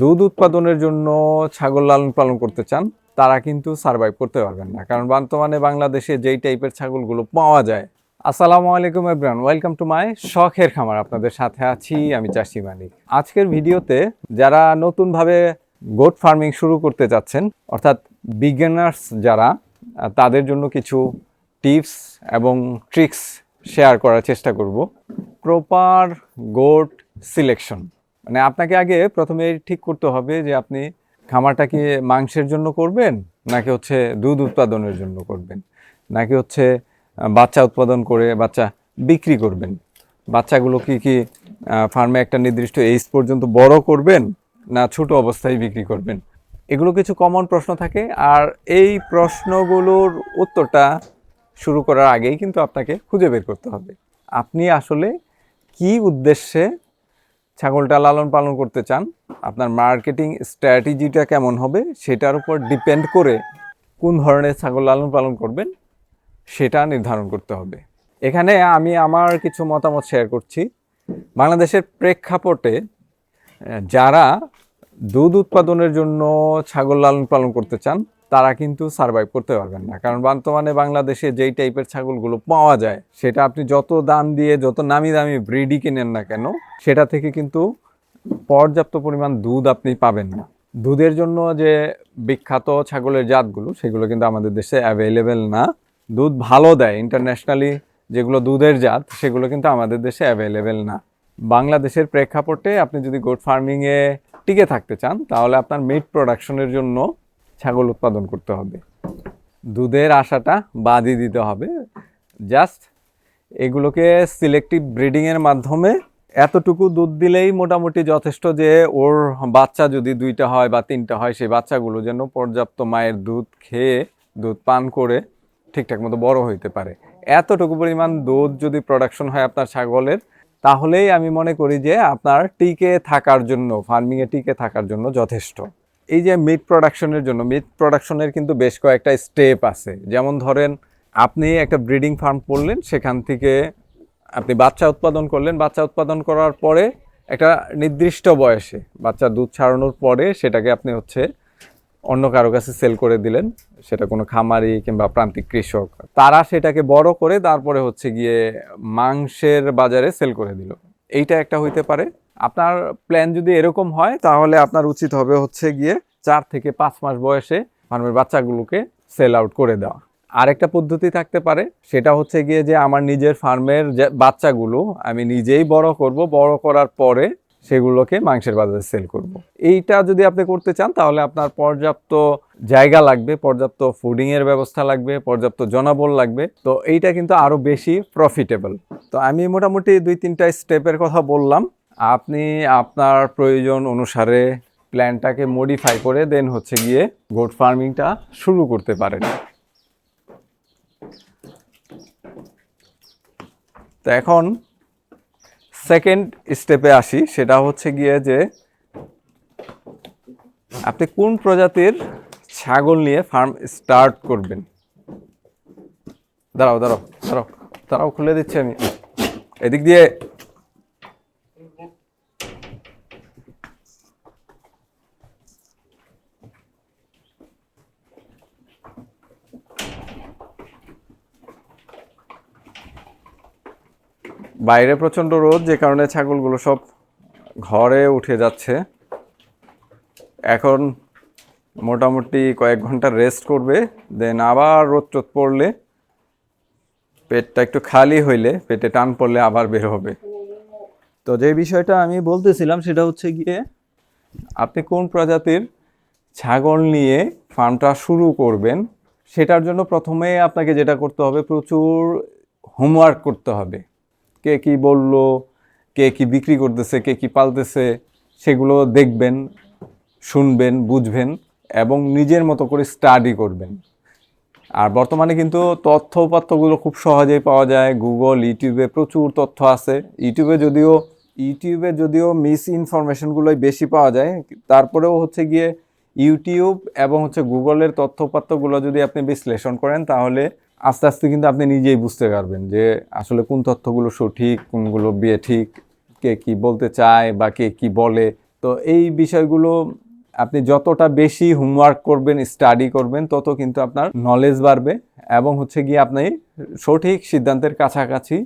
দুধ উৎপাদনের জন্য ছাগল লালন পালন করতে চান, তারা কিন্তু সার্ভাইভ করতে পারবেন না। কারণ বর্তমানে বাংলাদেশে যেই টাইপের ছাগলগুলো পাওয়া যায়, আসসালামু আলাইকুম এভরান ওয়েলকাম টু মাই শখের খামার। আপনাদের সাথে আছি আমি চাষি মালিক আজকের ভিডিওতে যারা নতুনভাবে গোট ফার্মিং শুরু করতে যাচ্ছেন অর্থাৎ বিগিনার্স যারা, তাদের জন্য কিছু টিপস এবং ট্রিক্স শেয়ার করার চেষ্টা করব। প্রপার গোট সিলেকশন মানে আপনাকে আগে প্রথমে ঠিক করতে হবে যে আপনি খামারটা কি মাংসের জন্য করবেন, নাকি হচ্ছে দুধ উৎপাদনের জন্য করবেন, নাকি হচ্ছে বাচ্চা উৎপাদন করে বাচ্চা বিক্রি করবেন। বাচ্চাগুলো কি কি ফার্মে একটা নির্দিষ্ট এইজ পর্যন্ত বড় করবেন, না ছোট অবস্থায় বিক্রি করবেন? এগুলো কিছু কমন প্রশ্ন থাকে, আর এই প্রশ্নগুলোর উত্তরটা শুরু করার আগেই কিন্তু আপনাকে খুঁজে বের করতে হবে। আপনি আসলে কি উদ্দেশ্যে ছাগলটা লালন পালন করতে চান, আপনার মার্কেটিং স্ট্র্যাটেজিটা কেমন হবে সেটার উপর ডিপেন্ড করে কোন ধরনের ছাগল লালন পালন করবেন সেটা নির্ধারণ করতে হবে। এখানে আমি আমার কিছু মতামত শেয়ার করছি। বাংলাদেশের প্রেক্ষাপটে যারা দুধ উৎপাদনের জন্য ছাগল লালন পালন করতে চান তারা কিন্তু সার্ভাইভ করতে পারবেন না। কারণ বর্তমানে বাংলাদেশে যেই টাইপের ছাগলগুলো পাওয়া যায়, সেটা আপনি যত দাম দিয়ে, যত নামি দামি ব্রিডই কিনেন না কেন, সেটা থেকে কিন্তু পর্যাপ্ত পরিমাণ দুধ আপনি পাবেন না। দুধের জন্য যে বিখ্যাত ছাগলের জাতগুলো, সেগুলো কিন্তু আমাদের দেশে অ্যাভেলেবেল না। দুধ ভালো দেয় ইন্টারন্যাশনালি যেগুলো দুধের জাত, সেগুলো কিন্তু আমাদের দেশে অ্যাভেলেবেল না। বাংলাদেশের প্রেক্ষাপটে আপনি যদি গোট ফার্মিংয়ে টিকে থাকতে চান, তাহলে আপনার মিট প্রোডাকশনের জন্য ছাগল উৎপাদন করতে হবে। দুধের আশাটা বাদই দিতে হবে। জাস্ট এগুলোকে সিলেক্টিভ ব্রিডিংয়ের মাধ্যমে এতটুকু দুধ দিলেই মোটামুটি যথেষ্ট যে ওর বাচ্চা যদি দুইটা হয় বা তিনটা হয়, সেই বাচ্চাগুলো যেন পর্যাপ্ত মায়ের দুধ খেয়ে, দুধ পান করে ঠিকঠাক মতো বড় হইতে পারে। এতটুকু পরিমাণ দুধ যদি প্রোডাকশন হয় আপনার ছাগলের, তাহলেই আমি মনে করি যে আপনার টিকে থাকার জন্য ফার্মিংয়ে টিকে থাকার জন্য যথেষ্ট। এই যে মিট প্রোডাকশনের জন্য মিট প্রোডাকশনের কিন্তু বেশ কয়েকটা স্টেপ আছে। যেমন ধরেন, আপনি একটা ব্রিডিং ফার্ম করলেন, সেখান থেকে আপনি বাচ্চা উৎপাদন করলেন। বাচ্চা উৎপাদন করার পরে একটা নির্দিষ্ট বয়সে বাচ্চা দুধ ছাড়ানোর পরে সেটাকে আপনি হচ্ছে অন্য কারও কাছে সেল করে দিলেন। সেটা কোনো খামারি কিংবা প্রান্তিক কৃষক। তারা সেটাকে বড় করে তারপরে হচ্ছে গিয়ে মাংসের বাজারে সেল করে দিল। এইটা একটা হইতে পারে। আপনার প্ল্যান যদি এরকম হয়, তাহলে আপনার উচিত হবে হচ্ছে গিয়ে চার থেকে পাঁচ মাস বয়সে ফার্মের বাচ্চাগুলোকে সেল আউট করে দেওয়া। আরেকটা পদ্ধতি থাকতে পারে, সেটা হচ্ছে গিয়ে যে আমার নিজের ফার্মের বাচ্চাগুলো, আমি নিজেই বড় করব, বড় করার পরে সেগুলোকে মাংসের বাজারে সেল করব। এইটা যদি আপনি করতে চান, তাহলে আপনার পর্যাপ্ত জায়গা লাগবে, পর্যাপ্ত ফুডিংয়ের ব্যবস্থা লাগবে, পর্যাপ্ত জনাবল লাগবে। তো এইটা কিন্তু আরও বেশি প্রফিটেবল তো আমি মোটামুটি দুই তিনটা স্টেপের কথা বললাম। আপনি আপনার প্রয়োজন অনুসারে প্ল্যানটাকে মডিফাই করে দেন হচ্ছে গিয়ে গোট ফার্মিংটা শুরু করতে পারেন। তো এখন সেকেন্ড স্টেপে আসি, সেটা হচ্ছে গিয়ে যে আপনি কোন প্রজাতির ছাগল নিয়ে ফার্ম স্টার্ট করবেন? দাঁড়াও দাঁড়াও দাঁড়াও দাঁড়াও, খুলে দিচ্ছি আমি। এদিক দিয়ে বাইরে প্রচণ্ড রোদ, যে কারণে ছাগলগুলো সব ঘরে উঠে যাচ্ছে। এখন মোটামুটি কয়েক ঘণ্টা রেস্ট করবে দেন আবার রোদ টোদ পড়লে পেটটা একটু খালি হইলে, পেটে টান পড়লে আবার বের হবে। তো যে বিষয়টা আমি বলতেছিলাম সেটা হচ্ছে গিয়ে, আপনি কোন প্রজাতির ছাগল নিয়ে ফার্মটা শুরু করবেন, সেটার জন্য প্রথমে আপনাকে যেটা করতে হবে, প্রচুর হোমওয়ার্ক করতে হবে। কে কি বলল, কে কি বিক্রি করতেছে, কে কি পালতেছে, সেগুলো দেখবেন, শুনবেন, বুঝবেন এবং নিজের মতো করে স্টাডি করবেন। আর বর্তমানে কিন্তু তথ্য উপাত্তগুলো খুব সহজেই পাওয়া যায়। গুগল ইউটিউবে প্রচুর তথ্য আছে। ইউটিউবে যদিও ইউটিউবে যদিও মিস ইনফরমেশনগুলোই বেশি পাওয়া যায়, তারপরেও হচ্ছে গিয়ে ইউটিউব এবং হচ্ছে গুগলের তথ্য উপাত্তগুলো যদি আপনি বিশ্লেষণ করেন, তাহলে আস্তে আস্তে কিন্তু আপনি নিজেই বুঝতে পারবেন যে আসলে কোন তথ্যগুলো সঠিক, কোনগুলো বিয়ে ঠিক, কে কি বলতে চায় বা কে কি বলে। তো এই বিষয়গুলো আপনি যতটা বেশি হোমওয়ার্ক করবেন স্টাডি করবেন, তত কিন্তু আপনার নলেজ বাড়বে এবং হচ্ছে গিয়ে আপনি সঠিক সিদ্ধান্তের কাছাকাছি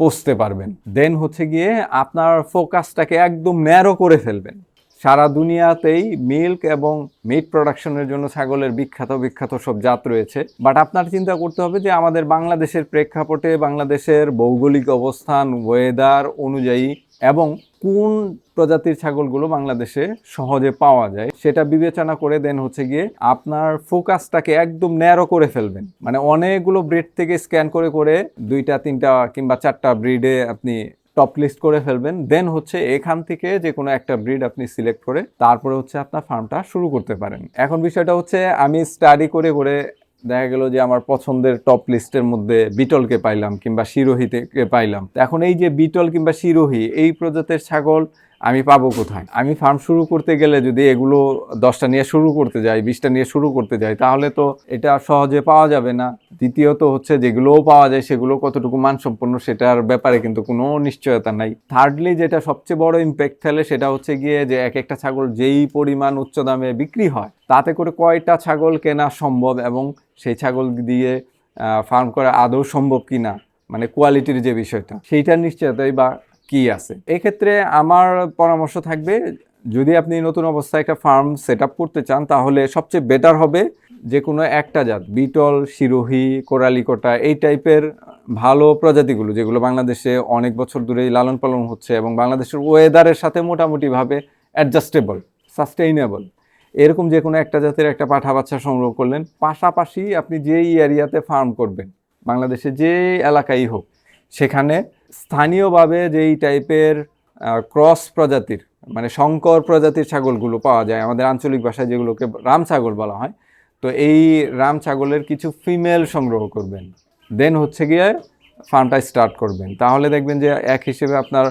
পৌঁছতে পারবেন। দেন হচ্ছে গিয়ে আপনার ফোকাসটাকে একদম ন্যারো করে ফেলবেন। সারা দুনিয়াতেই মিল্ক এবং মিট প্রোডাকশনের জন্য ছাগলের বিখ্যাত বিখ্যাত সব জাত রয়েছে। বাট আপনার চিন্তা করতে হবে যে আমাদের বাংলাদেশের প্রেক্ষাপটে বাংলাদেশের ভৌগোলিক অবস্থান ওয়েদার অনুযায়ী এবং কোন প্রজাতির ছাগলগুলো বাংলাদেশে সহজে পাওয়া যায় সেটা বিবেচনা করে দেন হচ্ছে গিয়ে আপনার ফোকাসটাকে একদম ন্যারো করে ফেলবেন। মানে অনেকগুলো ব্রিড থেকে স্ক্যান করে করে দুইটা, তিনটা কিংবা চারটা ব্রিডে আপনি টপ লিস্ট করে ফেলবেন। দেন হচ্ছে এখান থেকে যে কোনো একটা ব্রিড আপনি সিলেক্ট করে তারপরে হচ্ছে আপনার ফার্মটা শুরু করতে পারেন। এখন বিষয়টা হচ্ছে আমি স্টাডি করে করে দেখা গেল যে আমার পছন্দের টপ লিস্টের মধ্যে বিটলকে পাইলাম কিংবা শিরোহিতে পাইলাম। তো এখন এই যে বিটল কিংবা শিরোহি, এই প্রজাতির ছাগল আমি পাবো কোথায়? আমি ফার্ম শুরু করতে গেলে যদি এগুলো দশটা নিয়ে শুরু করতে যাই, বিশটা নিয়ে শুরু করতে যাই, তাহলে তো এটা সহজে পাওয়া যাবে না। দ্বিতীয়ত হচ্ছে যেগুলোও পাওয়া যায়, সেগুলো কতটুকু মানসম্পন্ন সেটার ব্যাপারে কিন্তু কোনো নিশ্চয়তা নাই। থার্ডলি যেটা সবচেয়ে বড় ইম্প্যাক্ট ফেলে সেটা হচ্ছে গিয়ে যে এক একটা ছাগল যেই পরিমাণ উচ্চ দামে বিক্রি হয়, তাতে করে কয়টা ছাগল কেনা সম্ভব এবং সেই ছাগল দিয়ে ফার্ম করা আদৌ সম্ভব কি না মানে কোয়ালিটির যে বিষয়টা, সেইটার নিশ্চয়তাই বা কি আছে? এক্ষেত্রে আমার পরামর্শ থাকবে, যদি আপনি নতুন অবস্থায় একটা ফার্ম সেট করতে চান, তাহলে সবচেয়ে বেটার হবে যে কোনো একটা জাত, বিটল, শিরোহি, কোরালিকোটা, এই টাইপের ভালো প্রজাতিগুলো, যেগুলো বাংলাদেশে অনেক বছর ধরেই লালন পালন হচ্ছে এবং বাংলাদেশের ওয়েদারের সাথে মোটামুটিভাবে অ্যাডজাস্টেবল সাস্টেইনেবল এরকম যে কোনো একটা জাতের একটা পাঠা বাচ্চা সংগ্রহ করলেন, পাশাপাশি আপনি যেই এরিয়াতে ফার্ম করবেন, বাংলাদেশে যে এলাকাই হোক, সেখানে স্থানীয়ভাবে যেই টাইপের ক্রস প্রজাতির মানে শঙ্কর প্রজাতির ছাগলগুলো পাওয়া যায়, আমাদের আঞ্চলিক ভাষায় যেগুলোকে রাম ছাগল বলা হয় তো এই রাম ছাগলের কিছু ফিমেল সংগ্রহ করবেন। দেন হচ্ছে গিয়ে ফার্মটা স্টার্ট করবেন। তাহলে দেখবেন যে এক হিসেবে আপনার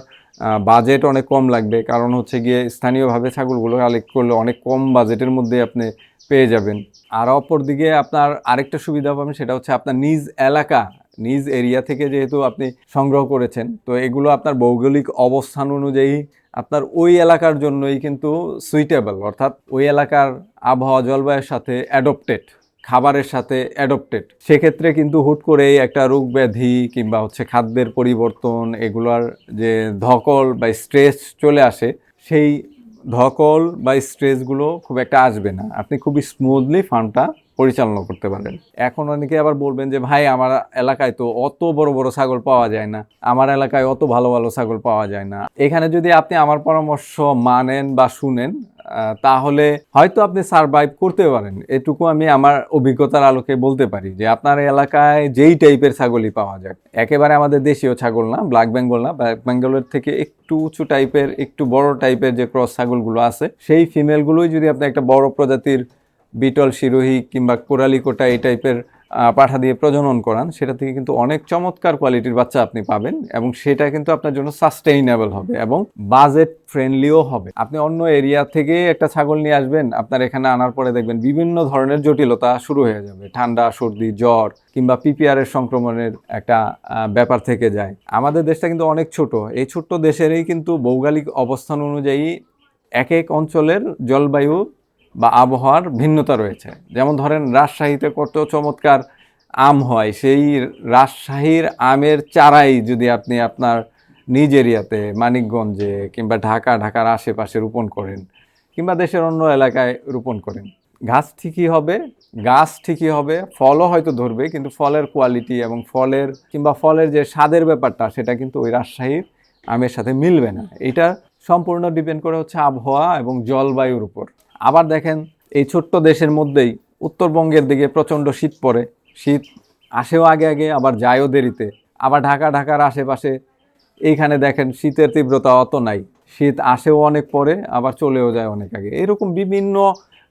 বাজেট অনেক কম লাগবে। কারণ হচ্ছে গিয়ে স্থানীয়ভাবে ছাগলগুলো কালেক্ট করলে অনেক কম বাজেটের মধ্যে আপনি পেয়ে যাবেন। আর অপরদিকে আপনার আরেকটা সুবিধা পাবেন, সেটা হচ্ছে আপনার নিজ এলাকা নিজ এরিয়া থেকে যেহেতু আপনি সংগ্রহ করেছেন, তো এগুলো আপনার ভৌগোলিক অবস্থান অনুযায়ী আপনার ওই এলাকার জন্যই কিন্তু সুইটেবল অর্থাৎ ওই এলাকার আবহাওয়া জলবায়ুর সাথে অ্যাডপ্টেড খাবারের সাথে অ্যাডপ্টেড সেক্ষেত্রে কিন্তু হুট করেই একটা রোগ ব্যাধি কিংবা হচ্ছে খাদ্যের পরিবর্তন, এগুলার যে ধকল বা স্ট্রেস চলে আসে, সেই ধকল বা স্ট্রেসগুলো খুব একটা আসবে না। আপনি খুবই স্মুথলি ফার্মটা পরিচালনা করতে পারেন। এখন অনেকে আবার বলবেন যে, ভাই, আমার এলাকায় তো অত বড় বড় ছাগল পাওয়া যায় না। আমার এলাকায় অত ভালো ভালো ছাগল পাওয়া যায় না। এখানে যদি আপনি আমার পরামর্শ মানেন বা শুনেন তাহলে হয়তো আপনি সারভাইভ করতে পারেন। এটুকু আমি আমার অভিজ্ঞতার আলোকে বলতে পারি যে আপনার এলাকায় যেই টাইপের ছাগলই পাওয়া যায় একেবারে আমাদের দেশীয় ছাগল না ব্ল্যাক বেঙ্গল না ব্ল্যাক বেঙ্গলের থেকে একটু উঁচু টাইপের একটু বড় টাইপের যে ক্রস ছাগলগুলো আছে, সেই ফিমেলগুলোই যদি আপনি একটা বড় প্রজাতির বিটল, শিরোহী কিংবা কোরালিকোটা এই টাইপের পাঠা দিয়ে প্রজনন করান, সেটা থেকে কিন্তু অনেক চমৎকার কোয়ালিটির বাচ্চা আপনি পাবেন এবং সেটা কিন্তু আপনার জন্য সাস্টেইনেবল হবে এবং বাজেট ফ্রেন্ডলিও হবে। আপনি অন্য এরিয়া থেকে একটা ছাগল নিয়ে আসবেন, আপনার এখানে আনার পরে দেখবেন বিভিন্ন ধরনের জটিলতা শুরু হয়ে যাবে। ঠান্ডা, সর্দি, জ্বর কিংবা পিপিআর এর সংক্রমণের একটা ব্যাপার থেকে যায়। আমাদের দেশটা কিন্তু অনেক ছোট। এই ছোট্ট দেশেরই কিন্তু ভৌগোলিক অবস্থান অনুযায়ী এক এক অঞ্চলের জলবায়ু বা আবহাওয়ার ভিন্নতা রয়েছে। যেমন ধরেন, রাজশাহীতে কত চমৎকার আম হয়, সেই রাজশাহীর আমের চারাই যদি আপনি আপনার নিজ এরিয়াতে, মানিকগঞ্জে কিংবা ঢাকা, ঢাকার আশেপাশে রোপণ করেন কিংবা দেশের অন্য এলাকায় রোপণ করেন, গাছ ঠিকই হবে, গাছ ঠিকই হবে, ফলও হয়তো ধরবে, কিন্তু ফলের কোয়ালিটি এবং ফলের কিংবা ফলের যে স্বাদের ব্যাপারটা, সেটা কিন্তু ওই রাজশাহীর আমের সাথে মিলবে না। এটা সম্পূর্ণ ডিপেন্ড করে হচ্ছে আবহাওয়া এবং জলবায়ুর উপর। আবার দেখেন এই ছোট্ট দেশের মধ্যেই উত্তরবঙ্গের দিকে প্রচণ্ড শীত পড়ে। শীত আসেও আগে আগে, আবার যায়ও দেরিতে। আবার ঢাকা, ঢাকার আশেপাশে এইখানে দেখেন শীতের তীব্রতা অত নাই। শীত আসেও অনেক পরে আবার চলেও যায় অনেক আগে। এরকম বিভিন্ন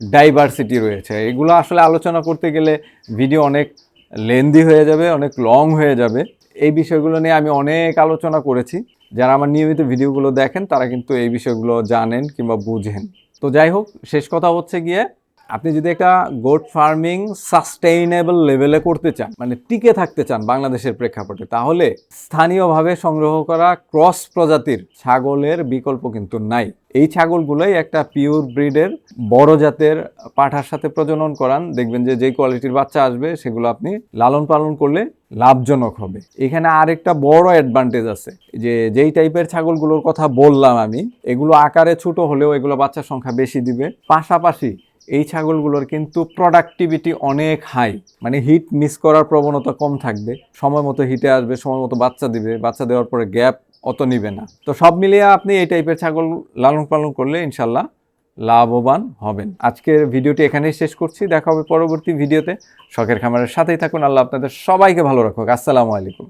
ডাইভার্সিটি রয়েছে। এগুলো আসলে আলোচনা করতে গেলে ভিডিও অনেক লেন্দি হয়ে যাবে, অনেক লং হয়ে যাবে। এই বিষয়গুলো নিয়ে আমি অনেক আলোচনা করেছি। যারা আমার নিয়মিত ভিডিওগুলো দেখেন, তারা কিন্তু এই বিষয়গুলো জানেন কিংবা বুঝেন। তো যাই হোক শেষ কথা হচ্ছে গিয়ে আপনি যদি একটা গোট ফার্মিং সাস্টেইনেবল লেভেলে করতে চান মানে টিকে থাকতে চান বাংলাদেশের প্রেক্ষাপটে, তাহলে স্থানীয়ভাবে সংগ্রহ করা ক্রস প্রজাতির ছাগলের বিকল্প কিন্তু নাই। এই ছাগলগুলোই একটা পিওর ব্রিডের বড় জাতের পাঠার সাথে প্রজনন করান। দেখবেন যে যেই কোয়ালিটির বাচ্চা আসবে, সেগুলো আপনি লালন পালন করলে লাভজনক হবে। এখানে আরেকটা বড় অ্যাডভান্টেজ আছে, যে যেই টাইপের ছাগলগুলোর কথা বললাম আমি, এগুলো আকারে ছোট হলেও এগুলো বাচ্চার সংখ্যা বেশি দিবে। পাশাপাশি এই ছাগলগুলোর কিন্তু প্রোডাক্টিভিটি অনেক হাই মানে হিট মিস করার প্রবণতা কম থাকবে। সময় মতো হিটে আসবে, সময় মতো বাচ্চা দিবে, বাচ্চা দেওয়ার পরে গ্যাপ অত নিবে না। তো সব মিলিয়ে আপনি এই টাইপের ছাগল লালন পালন করলে ইনশাল্লাহ লাভবান হবেন। আজকের ভিডিওটি এখানেই শেষ করছি। দেখা হবে পরবর্তী ভিডিওতে। শখের খামারের সাথেই থাকুন। আল্লাহ আপনাদের সবাইকে ভালো রাখুক। আসসালামু আলাইকুম।